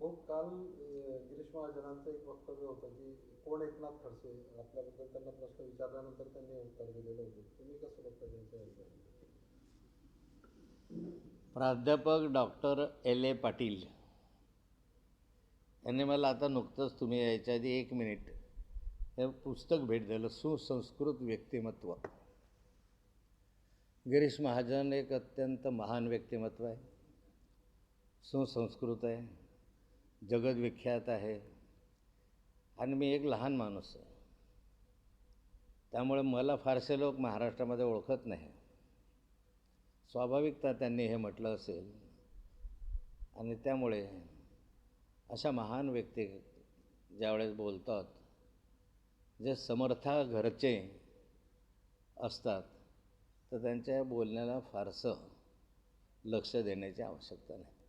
भाऊ काल गिरीश महाजनांचं एक वक्तव्य होतं की कोण एकनाथ खडसे आपल्याबद्दल त्यांना प्रश्न विचारल्यानंतर त्यांनी उत्तर दिलेलं होतं. तुम्ही कसं बघता त्यांच्या प्राध्यापक डॉक्टर एल ए पाटील यांनी मला आता नुकतंच तुम्ही यायच्या आधी एक मिनिट हे पुस्तक भेट दिलं सुसंस्कृत व्यक्तिमत्व. गिरीश महाजन एक अत्यंत महान व्यक्तिमत्व आहे सुसंस्कृत आहे. जगदविख्यात आहे आणि मी एक लहान माणूस आहे. त्यामुळे मला फारसे लोक महाराष्ट्रामध्ये ओळखत नाही. स्वाभाविकता त्यांनी हे म्हटलं असेल. आणि त्यामुळे अशा महान व्यक्ती ज्यावेळेस बोलतात जे समर्था घरचे असतात तर त्यांच्या बोलण्याला फारसं लक्ष देण्याची आवश्यकता नाही.